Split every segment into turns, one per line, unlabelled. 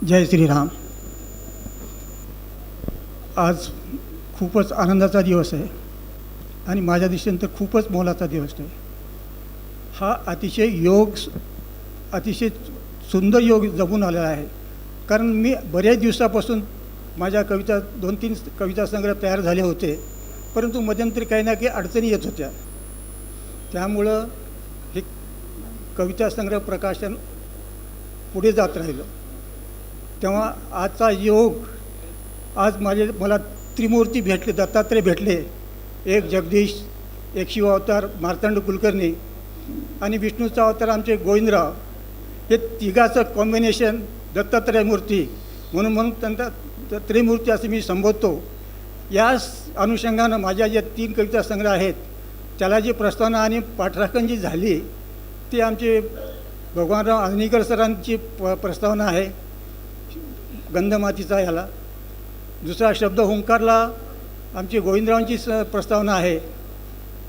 जय श्रीराम. आज खूपच आनंदाचा दिवस आहे आणि माझ्या दृष्टीने तर खूपच मोलाचा दिवस आहे. हा अतिशय योग अतिशय सुंदर योग जमून आलेला आहे. कारण मी बऱ्याच दिवसापासून माझ्या कविता दोन तीन कविता संग्रह तयार झाले होते परंतु मध्यंतरी काही ना काही अडचणी येत होत्या. त्यामुळं हे कविता संग्रह प्रकाशन पुढे जात राहिलं. तेव्हा आजचा योग आज माझे मला त्रिमूर्ती भेटले दत्तात्रय भेटले एक जगदीश एक शिवावतार मार्तंड कुलकर्णी आणि विष्णूचा अवतार आमचे गोविंदराव. हे तिघाचं कॉम्बिनेशन दत्तात्रय मूर्ती म्हणून म्हणून त्यांचा त्रिमूर्ती असं मी संबोधतो. याच अनुषंगानं माझ्या ज्या तीन कविता संग्रह आहेत. त्याला जी प्रस्तावना आणि पाठराखण जी झाली ती आमचे भगवानराव आजनीकर सरांची प प्रस्तावना आहे. गंधमातीचा याला दुसरा शब्द ओंकारला आमची गोविंदरावांची स प्रस्तावना आहे.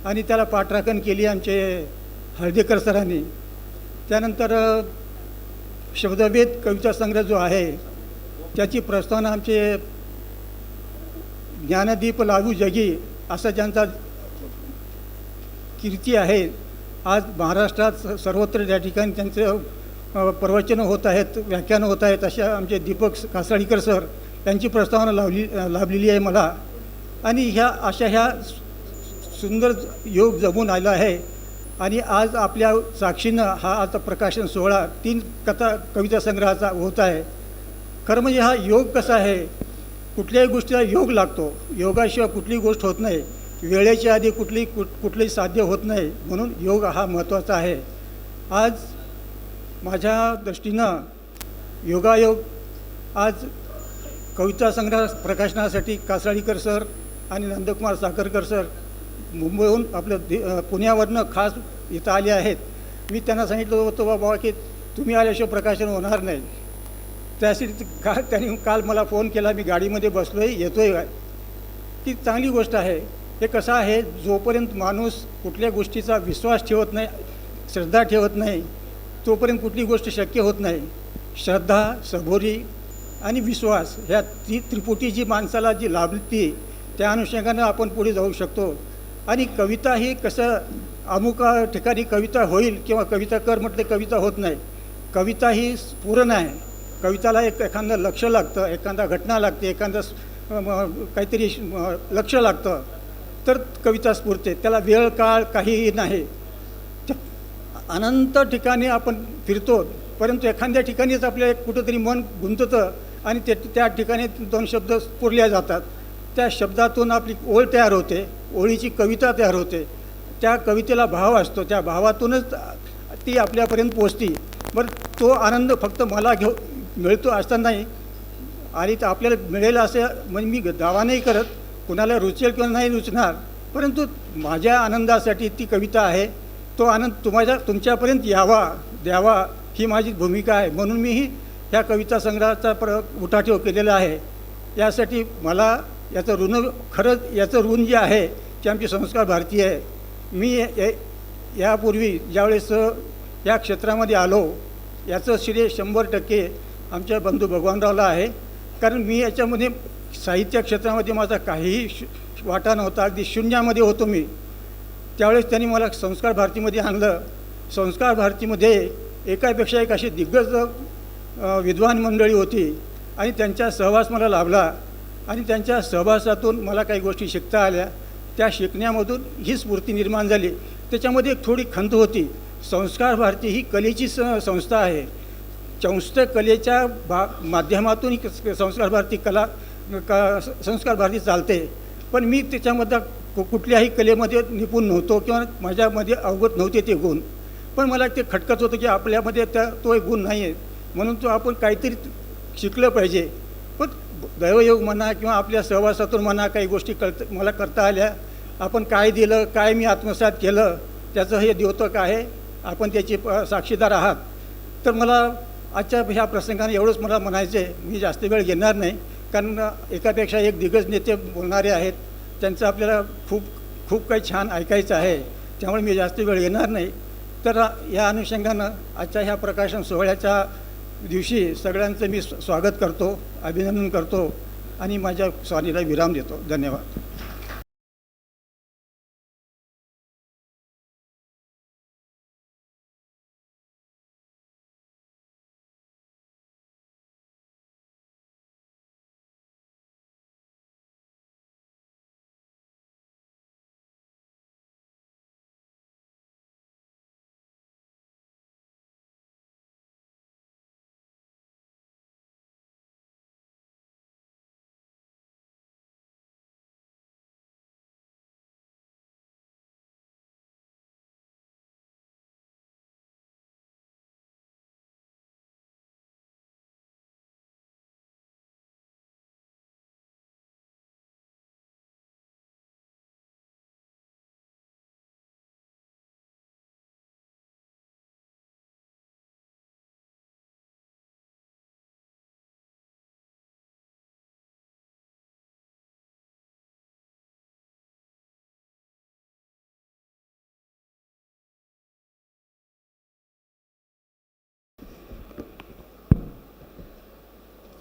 आणि त्याला पाठराखण केली आमचे हळदेकर सरांनी. त्यानंतर शब्दवेद शब्दभेद कविता संग्रह जो आहे त्याची प्रस्तावना आमचे ज्ञानदीप लागू जगी असा ज्यांचा कीर्ती आहे आज महाराष्ट्रात स- सर्वत्र त्या ठिकाणी त्यांचं प्रवचनं होत आहेत व्याख्यानं होत आहेत अशा आमचे दीपक कासाळीकर सर यांची प्रस्तावना लावली लाभलेली आहे मला. आणि ह्या अशा ह्या सुंदर योग जमून आला आहे. आणि आज आपल्या साक्षीनं हा आता प्रकाशन सोहळा तीन कथा कविता संग्रहाचा होत आहे. खरं म्हणजे हा योग कसा आहे? कुठल्याही गोष्टीला योग लागतो. योगाशिवाय कुठलीही गोष्ट होत नाही. वेळेच्या आधी कुठली कुठ कुठलंही साध्य होत नाही. म्हणून योग हा महत्त्वाचा आहे. आज माझ्या दृष्टीनं योगायोग आज कविता संग्रह प्रकाशनासाठी कासाळीकर सर आणि नंदकुमार साखरकर सर मुंबईहून आपलं दे पुण्यावरनं खास इथं आले आहेत. मी त्यांना सांगितलं होतं बाबा की तुम्ही आल्याशिवाय प्रकाशन होणार नाही. त्यासाठी का त्यांनी काल मला फोन केला मी गाडीमध्ये बसलो आहे येतो आहे की चांगली गोष्ट आहे. हे कसं आहे जोपर्यंत माणूस कुठल्या गोष्टीचा विश्वास ठेवत नाही श्रद्धा ठेवत नाही तोपर्यंत कुठली गोष्ट शक्य होत नाही. श्रद्धा सबोरी आणि विश्वास ह्या ती त्रिपुटी जी माणसाला जी लाभती त्या अनुषंगानं आपण पुढे जाऊ शकतो. आणि कविता ही कसं अमुक ठिकाणी कविता होईल किंवा कविता कर म्हटलं कविता होत नाही. कविता ही पूर्ण आहे. कविताला एक एखादं लक्ष लागतं एखादा घटना लागते एखादा काहीतरी श- लक्ष लागतं. तर कविता स्फुरते त्याला वेळ काळ काहीही नाही. अनंत ठिकाणी आपण फिरतो परंतु एखाद्या ठिकाणीच आपल्या कुठंतरी मन गुंततं आणि ते त्या ठिकाणी दोन शब्द पुरल्या जातात. त्या शब्दातून आपली ओळ तयार होते ओळीची कविता तयार होते. त्या कवितेला भाव असतो त्या भावातूनच ती आपल्यापर्यंत पोचती बरं तो आनंद फक्त मला घेऊ मिळतो असता नाही. आणि तर आपल्याला मिळेल असं म्हणजे मी दावा नाही करत. कुणाला रुचेल किंवा नाही रुचणार. परंतु माझ्या आनंदासाठी ती कविता आहे. तो आनंद तुम्हाला तुमच्यापर्यंत यावा द्यावा ही माझी भूमिका आहे. म्हणून मीही ह्या कविता संग्रहाचा प्र उठाठेव केलेला आहे. यासाठी मला याचं ऋण खरंच याचं ऋण जे आहे ते आमची संस्कार भारतीय आहे. मी यापूर्वी ज्यावेळेस या क्षेत्रामध्ये आलो याचं श्रेय शंभर टक्के आमच्या बंधू भगवानरावला आहे. कारण मी याच्यामध्ये साहित्य क्षेत्रामध्ये माझा काहीही वाटा नव्हता. अगदी शून्यामध्ये होतो मी. त्यावेळेस त्यांनी मला संस्कार भारतीमध्ये आणलं. संस्कार भारतीमध्ये एकापेक्षा एक अशी दिग्गज विद्वान मंडळी होती आणि त्यांचा सहवास मला लाभला. आणि त्यांच्या सहवासातून मला काही गोष्टी शिकता आल्या. त्या शिकण्यामधून ही स्फूर्ती निर्माण झाली. त्याच्यामध्ये एक थोडी खंत होती. संस्कार भारती ही कलेची स संस्था आहे. चंस्त कलेच्या भा माध्यमातून ही संस्कार भारती कला का संस्कार भारती चालते. पण मी त्याच्यामध्ये कुठल्याही कलेमध्ये निपुण नव्हतो किंवा माझ्यामध्ये अवगत नव्हते ते गुण पण मला ते खटकत होतं की आपल्यामध्ये त्या तो एक गुण नाही आहे म्हणून तो आपण काहीतरी शिकलं पाहिजे पण दैवयोग म्हणा किंवा आपल्या सहवासातून म्हणा काही गोष्टी कळत मला करता आल्या आपण काय दिलं काय मी आत्मसात केलं त्याचं हे द्योतक आहे आपण त्याची प- साक्षीदार आहात तर मला आजच्या ह्या प्रसंगाने एवढंच मला म्हणायचं आहे मी जास्त वेळ घेणार नाही कारण एकापेक्षा एक दिग्गज नेते बोलणारे आहेत त्यांचं आपल्याला खूप खूप काही छान ऐकायचं आहे. त्यामुळे मी जास्त वेळ येणार नाही. तर या अनुषंगानं आजच्या ह्या प्रकाशन सोहळ्याच्या दिवशी सगळ्यांचं मी स्वागत करतो अभिनंदन करतो आणि माझ्या स्वामीला विराम देतो. धन्यवाद.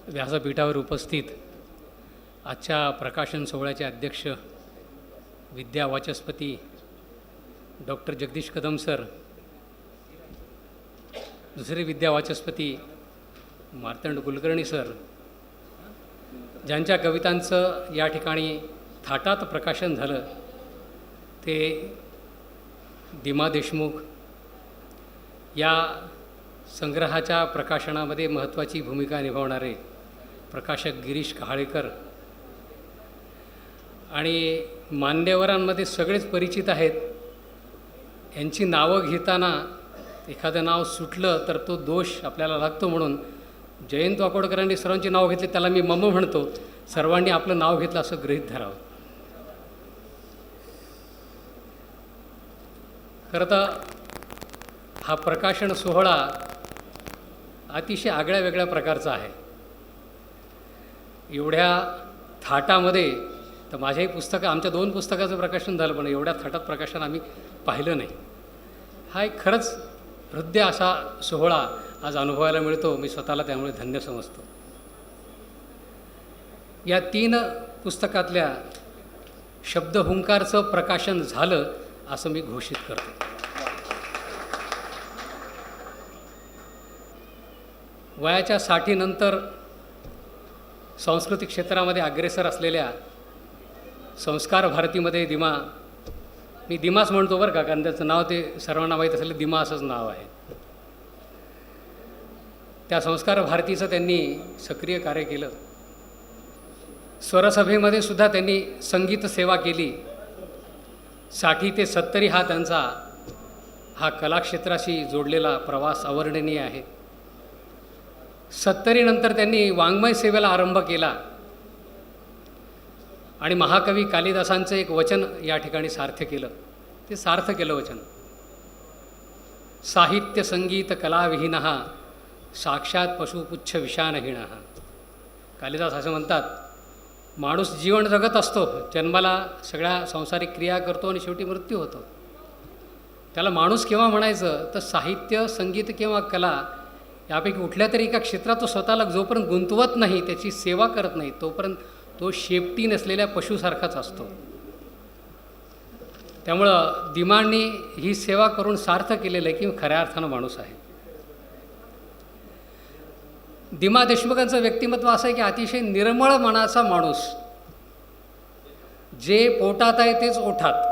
व्यासपीठावर उपस्थित आजच्या प्रकाशन सोहळ्याचे अध्यक्ष विद्या वाचस्पती डॉक्टर जगदीश कदम सर दुसरे विद्या वाचस्पती मार्तंड कुलकर्णी सर ज्यांच्या कवितांचं या ठिकाणी थाटात प्रकाशन झालं ते दिमा देशमुख या संग्रहाच्या प्रकाशनामध्ये महत्त्वाची भूमिका निभावणारे प्रकाशक गिरीश कहाळेकर. आणि मान्यवरांमध्ये सगळेच परिचित आहेत. यांची नावं घेताना एखादं नाव सुटलं तर तो दोष आपल्याला लागतो म्हणून जयंत वाकोडकरांनी सर्वांची नाव घेतली त्याला मी मम म्हणतो. सर्वांनी आपलं नाव घेतलं असं गृहीत धरावं. खरं तर हा प्रकाशन सोहळा अतिशय आगळ्या वेगळ्या प्रकारचा आहे. एवढ्या थाटामध्ये तर माझ्याही पुस्तकं आमच्या दोन पुस्तकाचं प्रकाशन झालं पण एवढ्या थाटात प्रकाशन आम्ही पाहिलं नाही. हा एक खरंच हृदय असा सोहळा आज अनुभवायला मिळतो. मी स्वतःला त्यामुळे धन्य समजतो. या तीन पुस्तकातल्या शब्दहुंकारचं प्रकाशन झालं असं मी घोषित करतो. वयाच्या साठीनंतर सांस्कृतिक क्षेत्रामध्ये अग्रेसर असलेल्या संस्कार भारतीमध्ये दिमा मी दिमाच म्हणतो बरं का कारण त्याचं नाव ते सर्वांना माहीत असलेलं दिमा असंच नाव आहे. त्या संस्कार भारतीचं त्यांनी सक्रिय कार्य केलं. स्वरसभेमध्ये सुद्धा त्यांनी संगीत सेवा केली. साठी ते सत्तरी हा त्यांचा हा कलाक्षेत्राशी जोडलेला प्रवास अवर्णनीय आहे. सत्तरीनंतर त्यांनी वाङ्मय सेवेला आरंभ केला. आणि महाकवी कालिदासांचं एक वचन या ठिकाणी सार्थ केलं. ते सार्थ केलं वचन. साहित्य संगीत कलाविहीन साक्षात पशुपुच्छ विषानहीण कालिदास असं म्हणतात माणूस जीवन जगत असतो जन्माला सगळ्या संसारिक क्रिया करतो आणि शेवटी मृत्यू होतो. त्याला माणूस केव्हा म्हणायचं? तर साहित्य संगीत किंवा कला यापैकी कुठल्या तरी एका क्षेत्रात तो स्वतःला जोपर्यंत गुंतवत नाही त्याची सेवा करत नाही तोपर्यंत तो शेपटी नसलेल्या पशुसारखाच असतो. त्यामुळं दिमांनी ही सेवा करून सार्थ केलेलं आहे की खऱ्या अर्थानं माणूस आहे. दिमा देशमुखांचं व्यक्तिमत्व असं आहे की अतिशय निर्मळ मनाचा माणूस जे पोटात आहे तेच ओठात.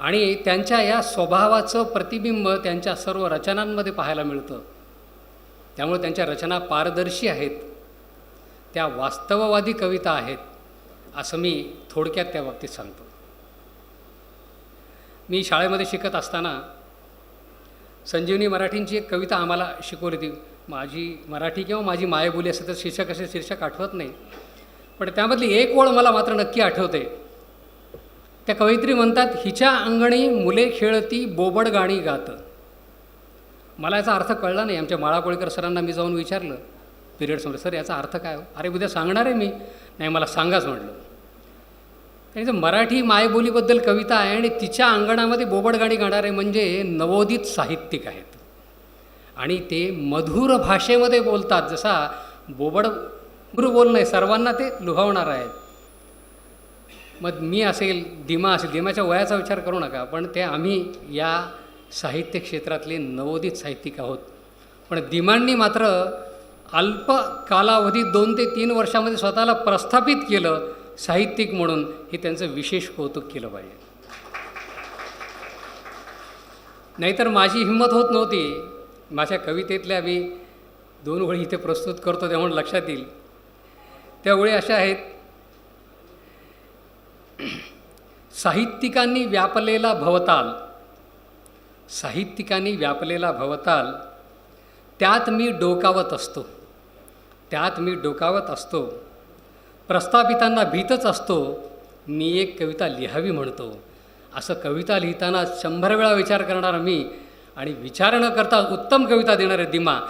आणि त्यांच्या या स्वभावाचं प्रतिबिंब त्यांच्या सर्व रचनांमध्ये पाहायला मिळतं. त्यामुळे त्यांच्या रचना पारदर्शी आहेत. त्या वास्तववादी कविता आहेत असं मी थोडक्यात त्या बाबतीत सांगतो. मी शाळेमध्ये शिकत असताना संजीवनी मराठींची एक कविता आम्हाला शिकवली होती. माझी मराठी किंवा माझी मायबोली असं तर शीर्षक असे शीर्षक आठवत नाही. पण त्यामधली एक ओळ मला मात्र नक्की आठवते. त्या कवयित्री म्हणतात हिच्या अंगणी मुले खेळती बोबड गाणी गात. मला याचा अर्थ कळला नाही. आमच्या माळाकोळीकर सरांना मी जाऊन विचारलं पिरियड समोर सर याचा अर्थ काय हो? अरे उद्या सांगणार आहे मी. नाही मला सांगाच म्हटलं. त्यांचं मराठी मायबोलीबद्दल कविता आहे आणि तिच्या अंगणामध्ये बोबड गाणी गाणारे म्हणजे नवोदित साहित्यिक आहेत. आणि ते मधुर भाषेमध्ये बोलतात. जसा बोबड बोलणं आहे सर्वांना ते लुभावणार आहेत मग मी असेल दिमा असेल दिमाच्या वयाचा विचार करू नका पण ते आम्ही या साहित्य क्षेत्रातले नवोदित साहित्यिक आहोत. पण दिमांनी मात्र अल्प कालावधीत दोन ते तीन वर्षामध्ये स्वतःला प्रस्थापित केलं साहित्यिक म्हणून. हे त्यांचं विशेष कौतुक केलं पाहिजे. नाहीतर माझी हिंमत होत नव्हती. माझ्या कवितेतल्या मी दोन वेळी इथे प्रस्तुत करतो त्यामुळे लक्षात येईल. त्यावेळी अशा आहेत साहित्यिकांनी व्यापलेला भवताल. साहित्यिकांनी व्यापलेला भवताल त्यात मी डोकावत असतो. त्यात मी डोकावत असतो. प्रस्थापितांना भीतच असतो. मी एक कविता लिहावी म्हणतो. असं कविता लिहिताना शंभर वेळा विचार करणारा मी आणि विचार न करता उत्तम कविता देणारे दिमा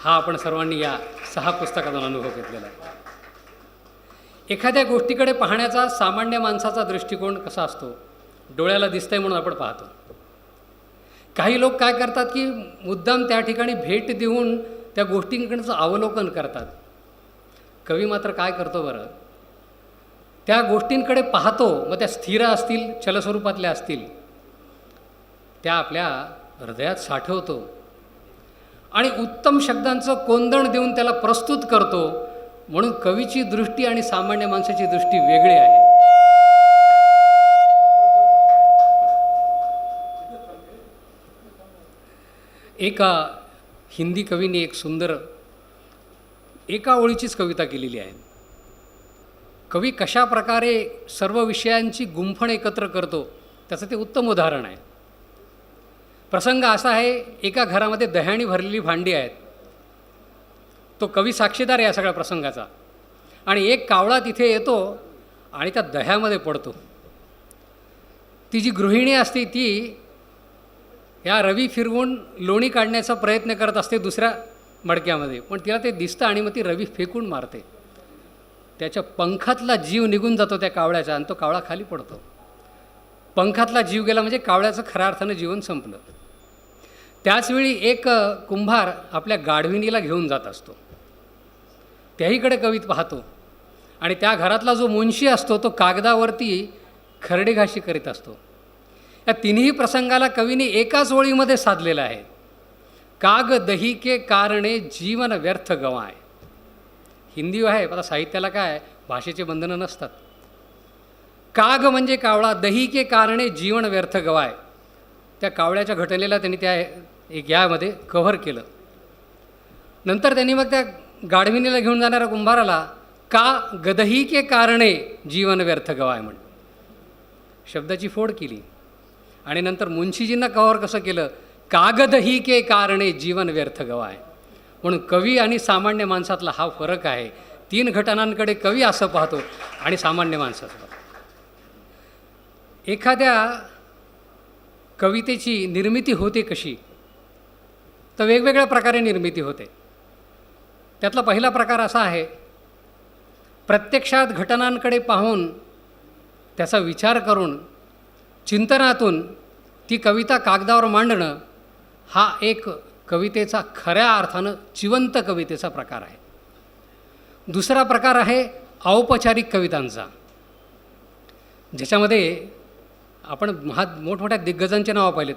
हा आपण सर्वांनी या सहा पुस्तकातून अनुभव घेतलेला आहे. एखाद्या गोष्टीकडे पाहण्याचा सामान्य माणसाचा दृष्टिकोन कसा असतो? डोळ्याला दिसतंय म्हणून आपण पाहतो. काही लोक काय करतात की मुद्दाम त्या ठिकाणी भेट देऊन त्या गोष्टींकडचं अवलोकन करतात. कवी मात्र काय करतो बरं? त्या गोष्टींकडे पाहतो मग त्या स्थिर असतील चलस्वरूपातल्या असतील त्या आपल्या हृदयात साठवतो. आणि उत्तम शब्दांचं कोंदण देऊन त्याला प्रस्तुत करतो म्हणून कवीची दृष्टी आणि सामान्य माणसाची दृष्टी वेगळी आहे. एका हिंदी कवीने एक सुंदर एका ओळीचीच कविता केलेली आहे. कवी कशा प्रकारे सर्व विषयांची गुंफण एकत्र करतो त्याचं ते उत्तम उदाहरण आहे. प्रसंग असा आहे एका घरामध्ये दह्याणी भरलेली भांडी आहेत. तो कवी साक्षीदार आहे या सगळ्या प्रसंगाचा. आणि एक कावळा तिथे येतो आणि त्या दह्यामध्ये पडतो. ती जी गृहिणी असते ती या रवी फिरवून लोणी काढण्याचा प्रयत्न करत असते दुसऱ्या मडक्यामध्ये. पण तिला ते दिसतं आणि मग ती रवी फेकून मारते. त्याच्या पंखातला जीव निघून जातो त्या कावळ्याचा आणि तो कावळा खाली पडतो. पंखातला जीव गेला म्हणजे कावळ्याचं खऱ्या अर्थानं जीवन संपलं. त्याचवेळी एक कुंभार आपल्या गाढविणीला घेऊन जात असतो. त्याहीकडे कवीत पाहतो आणि त्या घरातला जो मुंशी असतो तो कागदावरती खरडेघाशी करीत असतो. या तिन्ही प्रसंगाला कवीने एकाच ओळीमध्ये साधलेला आहे. काग दही के कारणे जीवन व्यर्थ गवाय. हिंदी आहे आता साहित्याला काय भाषेचे बंधनं नसतात. काग म्हणजे कावळा दही के कारणे जीवन व्यर्थ गवाय. त्या कावळ्याच्या घटनेला त्यांनी त्या एक यामध्ये कव्हर केलं. नंतर त्यांनी मग त्या गाढविणीला घेऊन जाणाऱ्या कुंभाराला का गदही के कारणे जीवन व्यर्थ गवाय म्हण. शब्दाची फोड केली. आणि नंतर मुन्शीजींना कव्हर कसं केलं? कागदही के कारणे जीवन व्यर्थ गवाय. म्हणून कवी आणि सामान्य माणसातला हा फरक आहे. तीन घटनांकडे कवी असं पाहतो आणि सामान्य माणसाचं पाहतो. एखाद्या कवितेची निर्मिती होते कशी? तर वेगवेगळ्या प्रकारे निर्मिती होते. त्यातला पहिला प्रकार असा आहे प्रत्यक्षात घटनांकडे पाहून त्याचा विचार करून चिंतनातून ती कविता कागदावर मांडणं हा एक कवितेचा खऱ्या अर्थानं जिवंत कवितेचा प्रकार आहे. दुसरा प्रकार आहे औपचारिक कवितांचा ज्याच्यामध्ये आपण महा मोठमोठ्या दिग्गजांचे नावं पाहिलेत.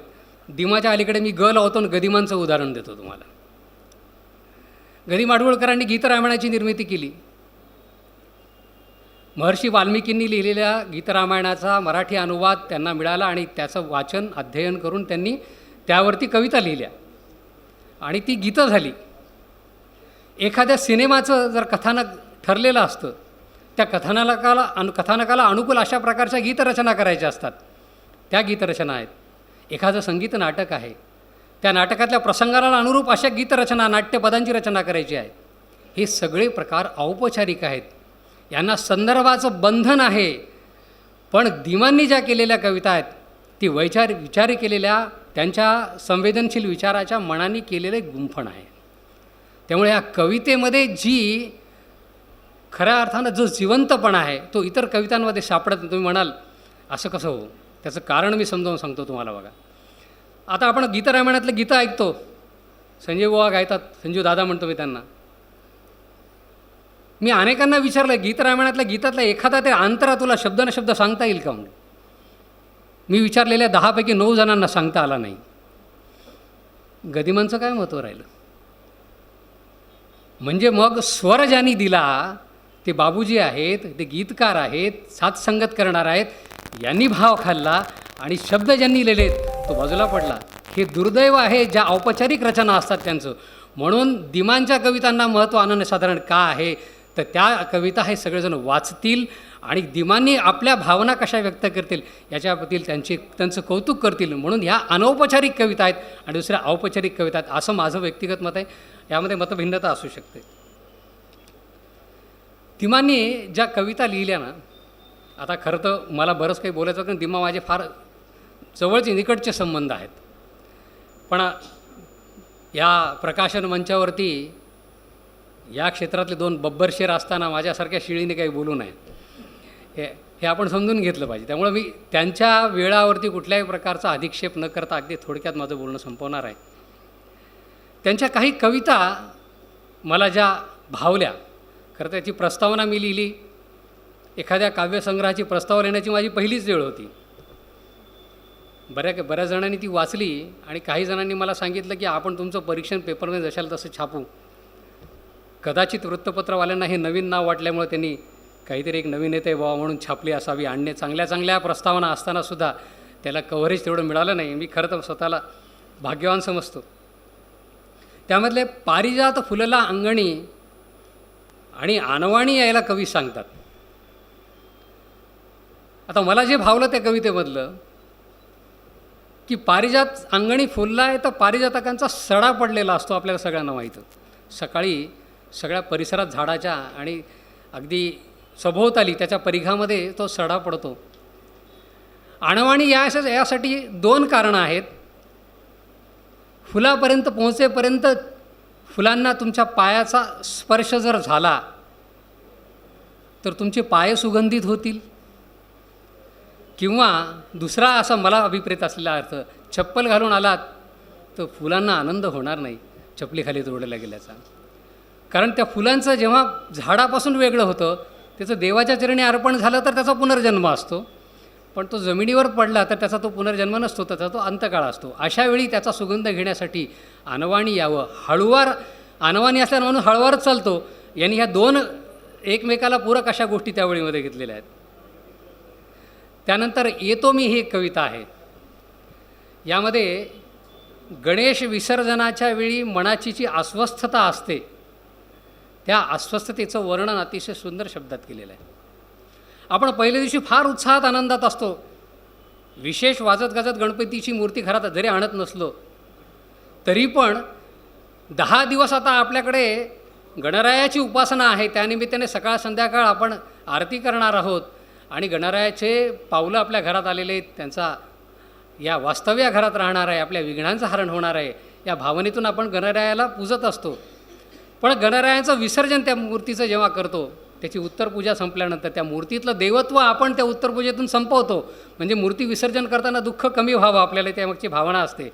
दिमाच्या अलीकडे मी ग लावतो आणि गदिमांचं उदाहरण देतो तुम्हाला. गदी माडगुळकरांनी गीतरामायणाची निर्मिती केली. महर्षी वाल्मिकींनी लिहिलेल्या गीतरामायणाचा मराठी अनुवाद त्यांना मिळाला आणि त्याचं वाचन अध्ययन करून त्यांनी त्यावरती कविता लिहिल्या. आणि ती गीतं झाली. एखाद्या सिनेमाचं जर कथानक ठरलेलं असतं त्या कथानकाला अनु कथानकाला अनुकूल अशा प्रकारच्या गीतरचना करायच्या असतात. त्या गीतरचना आहेत. एखादं संगीत नाटक आहे. त्या नाटकातल्या प्रसंगाला अनुरूप अशा गीतरचना नाट्यपदांची रचना करायची आहे. हे सगळे प्रकार औपचारिक आहेत. यांना संदर्भाचं बंधन आहे. पण दिमांनी ज्या केलेल्या कविता आहेत ती वैचार विचारी केलेल्या त्यांच्या संवेदनशील विचाराच्या मनाने केलेले गुंफण आहे. त्यामुळे या कवितेमध्ये जी खऱ्या अर्थानं जो जिवंतपणा आहे तो इतर कवितांमध्ये सापडत तुम्ही म्हणाल असं कसं हो? त्याचं कारण मी समजावून सांगतो तुम्हाला बघा. आता आपण गीतरामायणातलं गीतं ऐकतो. संजय बुवा गायतात संजीव दादा म्हणतो मी त्यांना. मी अनेकांना विचारलं गीत रामायणातल्या गीतातला एखादा ते अंतरा तुला शब्द न शब्द सांगता येईल का म्हणून? मी विचारलेल्या दहापैकी नऊ जणांना सांगता आला नाही. गदिमांचं काय महत्त्व राहिलं? म्हणजे मग स्वर ज्यांनी दिला ते बाबूजी आहेत ते गीतकार आहेत साथसंगत करणार आहेत यांनी भाव खाल्ला आणि शब्द ज्यांनी लिहिलेत तो बाजूला पडला. हे दुर्दैव आहे ज्या औपचारिक रचना असतात त्यांचं. म्हणून दिमांच्या कवितांना महत्त्व अनन्यसाधारण का आहे? तर त्या कविता हे सगळेजण वाचतील आणि दिमांनी आपल्या भावना कशा व्यक्त करतील याच्याबद्दल त्यांची त्यांचं कौतुक करतील. म्हणून ह्या अनौपचारिक कविता आहेत आणि दुसऱ्या औपचारिक कविता आहेत. असं माझं व्यक्तिगत मत आहे. यामध्ये मतभिन्नता असू शकते. दिमांनी ज्या कविता लिहिल्या ना आता खरं तर मला बरंच काही बोलायचं कारण दिमा माझे फार जवळचे निकटचे संबंध आहेत. पण या प्रकाशन मंचावरती या क्षेत्रातले दोन बब्बरशेर असताना माझ्यासारख्या शिळीने काही बोलू नये. हे हे आपण समजून घेतलं पाहिजे. त्यामुळं मी त्यांच्या वेळावरती कुठल्याही प्रकारचा अधिक्षेप न करता अगदी थोडक्यात माझं बोलणं संपवणार आहे. त्यांच्या काही कविता मला ज्या भावल्या खरं त्याची प्रस्तावना मी लिहिली. एखाद्या काव्यसंग्रहाची प्रस्ताव लिहिण्याची माझी पहिलीच वेळ होती. बऱ्या बऱ्याच जणांनी ती वाचली आणि काही जणांनी मला सांगितलं की आपण तुमचं परीक्षण पेपरमध्ये जशाल तसं छापू. कदाचित वृत्तपत्रवाल्यांना हे नवीन नाव वाटल्यामुळे त्यांनी काहीतरी एक नवीन येते बाबा म्हणून छापली असावी. आणणे चांगल्या चांगल्या प्रस्तावना असतानासुद्धा त्याला कव्हरेज तेवढं मिळालं नाही. मी खरं तर स्वतःला भाग्यवान समजतो. त्यामधले पारिजात फुलला अंगणी आणि आणवाणी यायला कवी सांगतात. आता मला जे भावलं त्या कवितेमधलं की पारिजात अंगणी फुलला आहे तर पारिजातकांचा सडा पडलेला असतो आपल्याला सगळ्यांना माहीत. सकाळी सगळ्या परिसरात झाडाच्या आणि अगदी सभोवताली त्याच्या परिघामध्ये तो सडा पडतो. आणवाणी या यासाठी दोन कारणं आहेत. फुलापर्यंत पोहोचेपर्यंत फुलांना तुमच्या पायाचा स्पर्श जर झाला तर तुमचे पाय सुगंधित होतील. किंवा दुसरा असा मला अभिप्रेत असलेला अर्थ चप्पल घालून आलात तर फुलांना आनंद होणार नाही चपलीखाली तोडल्या गेल्याचा. कारण त्या फुलांचं जेव्हा झाडापासून वेगळं होतं त्याचं देवाच्या चरणी अर्पण झालं तर त्याचा पुनर्जन्म असतो. पण तो जमिनीवर पडला तर त्याचा तो पुनर्जन्म नसतो त्याचा तो अंतकाळ असतो. अशा वेळी त्याचा सुगंध घेण्यासाठी अनवाणी यावं. हळुवार अनवाणी असल्यानं म्हणून हळुवार चालतो. यांनी ह्या दोन एकमेकाला पूरक अशा गोष्टी त्यावेळीमध्ये घेतलेल्या आहेत. त्यानंतर येतो मी ही एक कविता आहे. यामध्ये गणेश विसर्जनाच्या वेळी मनाची जी अस्वस्थता असते त्या अस्वस्थतेचं वर्णन अतिशय सुंदर शब्दात केलेलं आहे. आपण पहिल्या दिवशी फार उत्साहात आनंदात असतो. विशेष वाजत गाजत गणपतीची मूर्ती घरात जरी आणत नसलो तरी पण दहा दिवस आता आपल्याकडे गणरायाची उपासना आहे. त्यानिमित्ताने सकाळ संध्याकाळ आपण आरती करणार आहोत. आणि गणरायाचे पावलं आपल्या घरात आलेले आहेत त्यांचा या वास्तव्या घरात राहणार आहे आपल्या विघ्नांचं हरण होणार आहे या भावनेतून आपण गणरायाला पूजत असतो. पण गणरायाचं विसर्जन त्या मूर्तीचं जेव्हा करतो त्याची उत्तरपूजा संपल्यानंतर त्या मूर्तीतलं देवत्व आपण त्या उत्तरपूजेतून संपवतो. म्हणजे मूर्ती विसर्जन करताना दुःख कमी व्हावं आपल्याला त्यामागची भावना असते.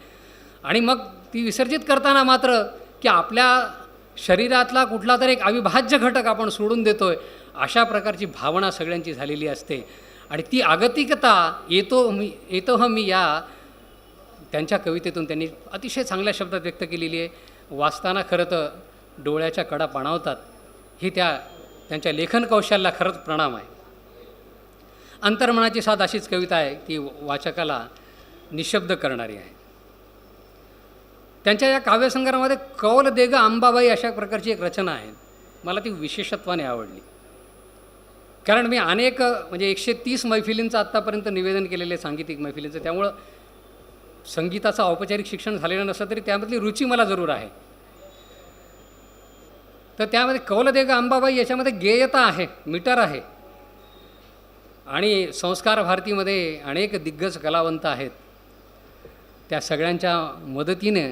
आणि मग ती विसर्जित करताना मात्र की आपल्या शरीरातला कुठला तरी एक अविभाज्य घटक आपण सोडून देतो आहे अशा प्रकारची भावना सगळ्यांची झालेली असते. आणि ती आगतिकता येतो मी येतो ह मी या त्यांच्या कवितेतून त्यांनी अतिशय चांगल्या शब्दात व्यक्त केलेली आहे. वाचताना खरं तर डोळ्याच्या कडा पाणावतात. ही त्या त्यांच्या लेखन कौशल्याला खरंच प्रणाम आहे. अंतर्मनाची साथ अशीच कविता आहे ती वाचकाला निशब्द करणारी आहे. त्यांच्या या काव्यसंग्रहामध्ये कौल देग अंबाबाई अशा प्रकारची एक रचना आहे. मला ती विशेषत्वाने आवडली. कारण मी अनेक म्हणजे एकशे तीस मैफिलींचं आत्तापर्यंत निवेदन केलेलं आहे सांगीतिक मैफिलींचं. त्यामुळं संगीताचं औपचारिक शिक्षण झालेलं नसलं तरी त्यामधली रुची मला जरूर आहे. तर त्यामध्ये कौलदेग अंबाबाई याच्यामध्ये गेयता आहे मीटर आहे. आणि संस्कार भारतीमध्ये अनेक दिग्गज कलावंत आहेत. त्या सगळ्यांच्या मदतीने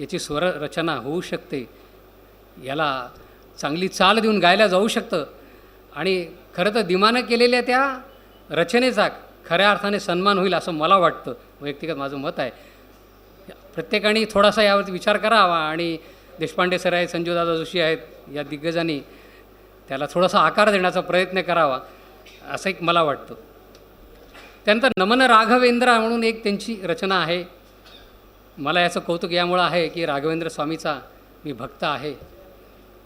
याची स्वर रचना होऊ शकते. याला चांगली चाल देऊन गायला जाऊ शकतं. आणि खरं तर दिमानं केलेल्या त्या रचनेचा खऱ्या अर्थाने सन्मान होईल असं मला वाटतं. वैयक्तिक माझं मत आहे. प्रत्येकाने थोडासा यावरती विचार करावा आणि देशपांडे सर आहेत संजूदादा जोशी आहेत या दिग्गजांनी त्याला थोडासा आकार देण्याचा प्रयत्न करावा असं एक मला वाटतं. त्यानंतर नमन राघवेंद्र म्हणून एक त्यांची रचना आहे. मला याचं कौतुक यामुळं आहे की राघवेंद्र स्वामीचा मी भक्त आहे.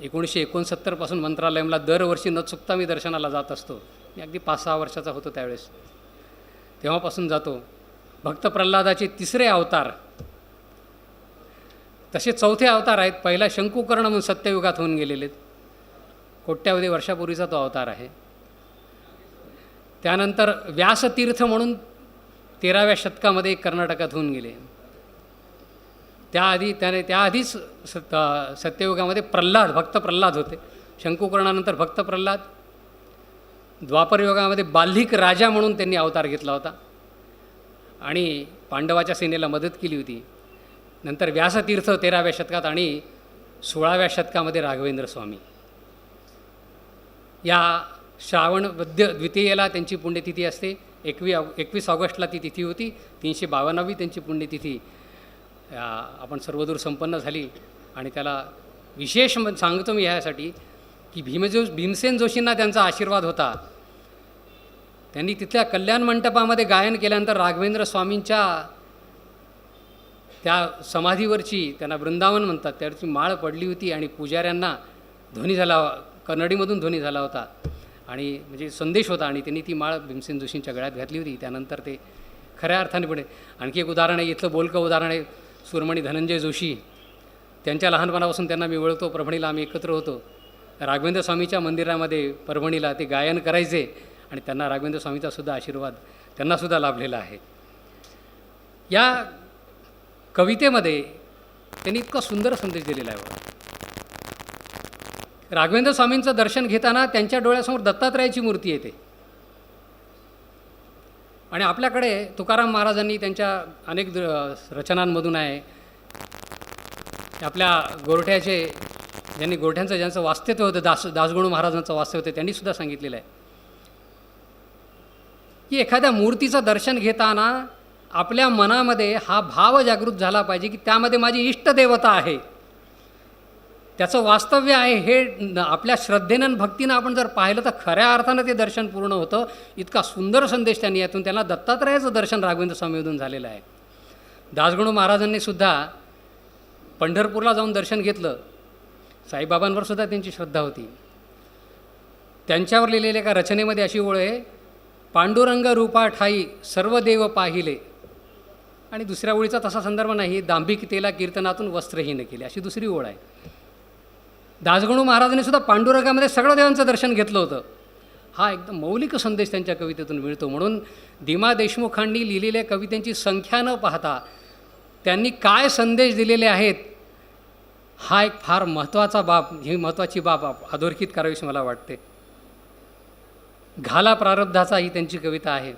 एकोणीसशे एकोणसत्तरपासून मंत्रालयमला दरवर्षी न चुकता मी दर्शनाला जात असतो. मी अगदी पाच सहा वर्षाचा होतो त्यावेळेस. तेव्हापासून जातो. भक्त प्रल्हादाचे तिसरे अवतार. तसे चौथे अवतार आहेत. पहिला शंकुकर्ण म्हणून सत्ययुगात होऊन गेलेले आहेत. कोट्यावधी वर्षापूर्वीचा तो अवतार आहे. त्यानंतर व्यासतीर्थ म्हणून तेराव्या शतकामध्ये कर्नाटकात होऊन गेले. त्याआधी त्याने त्याआधीच सत सत्ययुगामध्ये प्रल्हाद भक्त प्रल्हाद होते. शंकुकर्णानंतर भक्त प्रल्हाद. द्वापरयुगामध्ये बाल्हिक राजा म्हणून त्यांनी अवतार घेतला होता. आणि पांडवाच्या सेनेला मदत केली होती. नंतर व्यासतीर्थ तेराव्या शतकात आणि सोळाव्या शतकामध्ये राघवेंद्र स्वामी. या श्रावण वद्य द्वितीयेला त्यांची पुण्यतिथी असते. एकवी एकवीस ऑगस्टला ती तिथी होती. तीनशे बावन्नावी त्यांची पुण्यतिथी आपण सर्वदूर संपन्न झाली आणि त्याला विशेष म सांगतो मी ह्यासाठी की भीमजो भीमसेन जोशींना त्यांचा आशीर्वाद होता. त्यांनी तिथल्या कल्याण मंडपामध्ये गायन केल्यानंतर राघवेंद्र स्वामींच्या त्या समाधीवरची त्यांना वृंदावन म्हणतात त्यावरची माळ पडली होती आणि पुजाऱ्यांना ध्वनी झाला कन्नडीमधून ध्वनी झाला होता. आणि म्हणजे संदेश होता आणि त्यांनी ती माळ भीमसेन जोशींच्या गळ्यात घातली होती. त्यानंतर ते खऱ्या अर्थाने पुढे आणखी एक उदाहरण आहे इथलं बोलकं उदाहरण आहे. सुरमणी धनंजय जोशी त्यांच्या लहानपणापासून त्यांना मी ओळखतो परभणीला आम्ही एकत्र होतो. राघवेंद्र स्वामीच्या मंदिरामध्ये परभणीला ते गायन करायचे आणि त्यांना राघवेंद्र स्वामीचा सुद्धा आशीर्वाद त्यांनासुद्धा लाभलेला आहे. या कवितेमध्ये त्यांनी इतका सुंदर संदेश दिलेला आहे राघवेंद्र स्वामींचं दर्शन घेताना त्यांच्या डोळ्यासमोर दत्तात्रयाची मूर्ती येते. आणि आपल्याकडे तुकाराम महाराजांनी त्यांच्या अनेक द- रचनांमधून आहे. आपल्या गोरठ्याचे ज्यांनी गोरठ्यांचं ज्यांचं वास्तव्य होतं दास दासगुणू महाराजांचं वास्तव्य होतं त्यांनी सुद्धा सांगितलेलं आहे. की एखाद्या मूर्तीचं दर्शन घेताना आपल्या मनामध्ये हा भाव जागृत झाला पाहिजे की त्यामध्ये माझी इष्टदेवता आहे. त्याचं वास्तव्य आहे हे आपल्या श्रद्धेनं आणि भक्तीनं आपण जर पाहिलं तर खऱ्या अर्थानं ते दर्शन पूर्ण होतं. इतका सुंदर संदेश त्यांनी यातून त्यांना दत्तात्रयाचं दर्शन राघवेंद्र स्वामीमधून झालेलं आहे. दासगणू महाराजांनी सुद्धा पंढरपूरला जाऊन दर्शन घेतलं. साईबाबांवर सुद्धा त्यांची श्रद्धा होती. त्यांच्यावर लिहिलेल्या एका रचनेमध्ये अशी ओळ आहे पांडुरंग रूपा ठाई सर्व देव पाहिले. आणि दुसऱ्या ओळीचा तसा संदर्भ नाही दांभिकतेला कीर्तनातून वस्त्रहीन केले. अशी दुसरी ओळ आहे. दासगणू महाराजांनी सुद्धा पांडुरंगामध्ये सगळं देवांचं दर्शन घेतलं होतं. हा एकदम मौलिक संदेश त्यांच्या कवितेतून मिळतो. म्हणून दिमा देशमुखांनी लिहिलेल्या कवितांची संख्या न पाहता त्यांनी काय संदेश दिलेले आहेत हा एक फार महत्त्वाचा बाब ही महत्त्वाची बाब आप- अधोरेखित करावीशी मला वाटते. घाला प्रारब्धाचा ही त्यांची कविता आहे.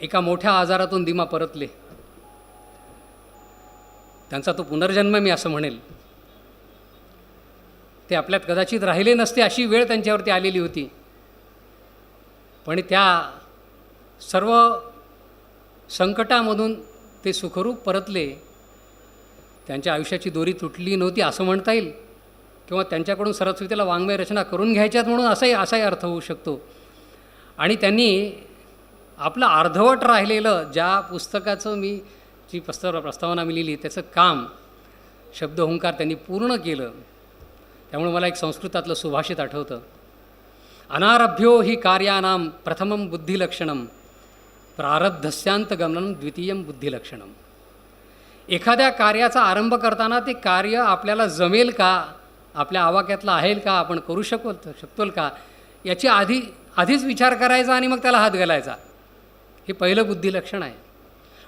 एका मोठ्या आजारातून दिमा परतले. त्यांचा तो पुनर्जन्म मी असं म्हणेल. ते आपल्यात कदाचित राहिले नसते अशी वेळ त्यांच्यावरती आलेली होती. पण त्या सर्व संकटामधून ते सुखरूप परतले. त्यांच्या आयुष्याची दोरी तुटली नव्हती असं म्हणता येईल. किंवा त्यांच्याकडून सरस्वतीला वाङ्मय रचना करून घ्यायच्यात म्हणून असाही असाही अर्थ होऊ शकतो. आणि त्यांनी आपलं अर्धवट राहिलेलं ज्या पुस्तकाचं मी जी प्रस्ताव प्रस्तावना मी लिहिली त्याचं काम शब्दहुंकार त्यांनी पूर्ण केलं. त्यामुळे मला एक संस्कृतातलं सुभाषित आठवतं. अनारभ्यो ही कार्यानां प्रथमं बुद्धिलक्षणं प्रारब्धस्यांतगमनं द्वितीयं बुद्धिलक्षणं. एखाद्या कार्याचा आरंभ करताना ते कार्य आपल्याला जमेल का? आपल्या आवाक्यातलं आहे का? आपण करू शकू शकतोल का? याची आधी आधीच विचार करायचा आणि मग त्याला हात घालायचा. हे पहिलं बुद्धिलक्षण आहे.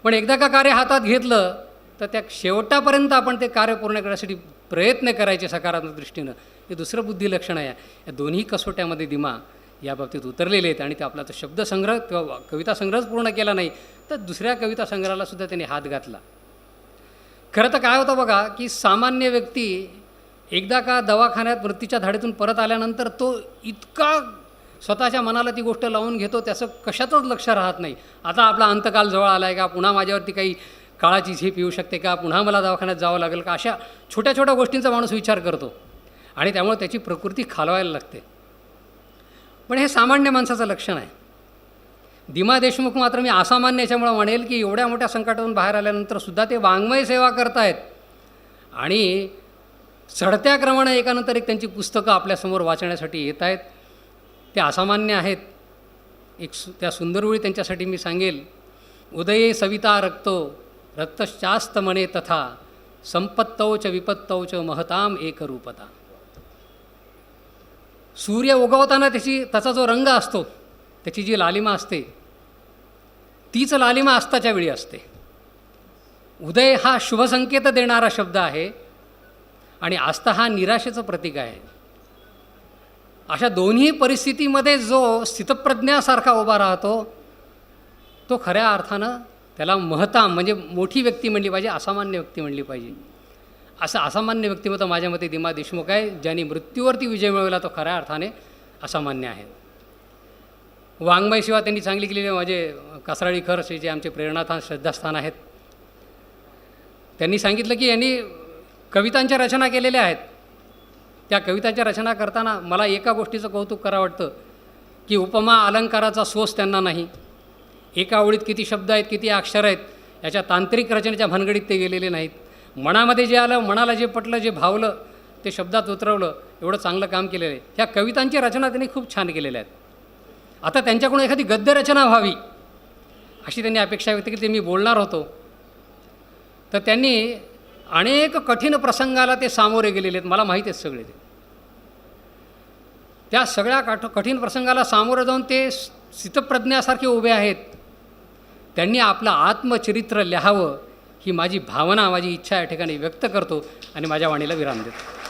पण एकदा का कार्य हातात घेतलं तर त्या शेवटापर्यंत आपण ते कार्य पूर्ण करण्यासाठी प्रयत्न करायचे सकारात्मक दृष्टीनं. हे दुसरं बुद्धिलक्षण आहे या. दोन्ही कसोट्यामध्ये दिमा या बाबतीत उतरलेले आहेत आणि ते आपला तो शब्दसंग्रह किंवा कविता संग्रहच पूर्ण केला नाही तर दुसऱ्या कविता संग्रहाला सुद्धा त्यांनी हात घातला. खरं तर काय होतं बघा की सामान्य व्यक्ती एकदा का दवाखान्यात मृत्यूच्या धाडीतून परत आल्यानंतर तो इतका स्वतःच्या मनाला ती गोष्ट लावून घेतो त्याचं कशातच लक्ष राहत नाही. आता आपला अंतकाल जवळ आला आहे का? पुन्हा माझ्यावरती काही काळाची झेप येऊ शकते का? पुन्हा मला दवाखान्यात जावं लागेल का? अशा छोट्या छोट्या गोष्टींचा माणूस विचार करतो. आणि त्यामुळे त्याची प्रकृती खालवायला लागते. पण हे सामान्य माणसाचं लक्षण आहे. दिमा देशमुख मात्र मी असामान्य याच्यामुळं म्हणेल की एवढ्या मोठ्या संकटातून बाहेर आल्यानंतर सुद्धा ते वाङ्मय सेवा करतायत. आणि चढत्या क्रमाने एकानंतर एक त्यांची पुस्तकं आपल्यासमोर वाचण्यासाठी येत आहेत ते असामान्य आहेत. एक सु त्या सुंदरवळी त्यांच्यासाठी मी सांगेल. उदये सविता रक्तो रक्तशास्त म्हणे तथा संपत्तौ च विपत्तौ च महताम एकरूपता. सूर्य उगवताना त्याची त्याचा जो रंग असतो त्याची जी लालिमा असते तीच लालिमा अस्ताच्या वेळी असते. उदय हा शुभसंकेत देणारा शब्द आहे आणि आस्था हा निराशेचं प्रतीक आहे. अशा दोन्ही परिस्थितीमध्ये जो स्थितप्रज्ञासारखा उभा राहतो तो खऱ्या अर्थानं त्याला महता म्हणजे मोठी व्यक्ती म्हणली पाहिजे असामान्य व्यक्ती म्हणली पाहिजे. असं असामान्य व्यक्तिमत्व माझ्या मते दिमा देशमुख आहे ज्यांनी मृत्यूवरती विजय मिळवला तो खऱ्या अर्थाने असामान्य आहे. वाङ्मयशिवाय त्यांनी चांगली केलेले माझे कासराळी खरसे जे आमचे प्रेरणास्थान श्रद्धास्थान आहेत. त्यांनी सांगितलं की यांनी कवितांच्या रचना केलेल्या आहेत. त्या कविताच्या रचना करताना मला एका गोष्टीचं कौतुक करावं वाटतं की उपमा अलंकाराचा सोस त्यांना नाही. एका ओळीत किती शब्द आहेत किती अक्षर आहेत याच्या तांत्रिक रचनेच्या भानगडीत ते गेलेले नाहीत. मनामध्ये जे आलं मनाला जे पटलं जे भावलं ते शब्दात उतरवलं एवढं चांगलं काम केलेलं आहे. ह्या कवितांची रचना त्यांनी खूप छान केलेल्या आहेत. आता त्यांच्याकडून एखादी गद्यरचना व्हावी अशी त्यांनी अपेक्षा व्यक्त केली. ते मी बोलणार होतो. तर त्यांनी अनेक कठीण प्रसंगाला ते सामोरे गेलेले आहेत. मला माहीत आहेत सगळे ते. त्या सगळ्या काठ कठीण प्रसंगाला सामोरं जाऊन ते स्थितप्रज्ञासारखे उभे आहेत. त्यांनी आपलं आत्मचरित्र लिहावं ही माझी भावना माझी इच्छा या ठिकाणी व्यक्त करतो आणि माझ्या वाणीला विराम देतो.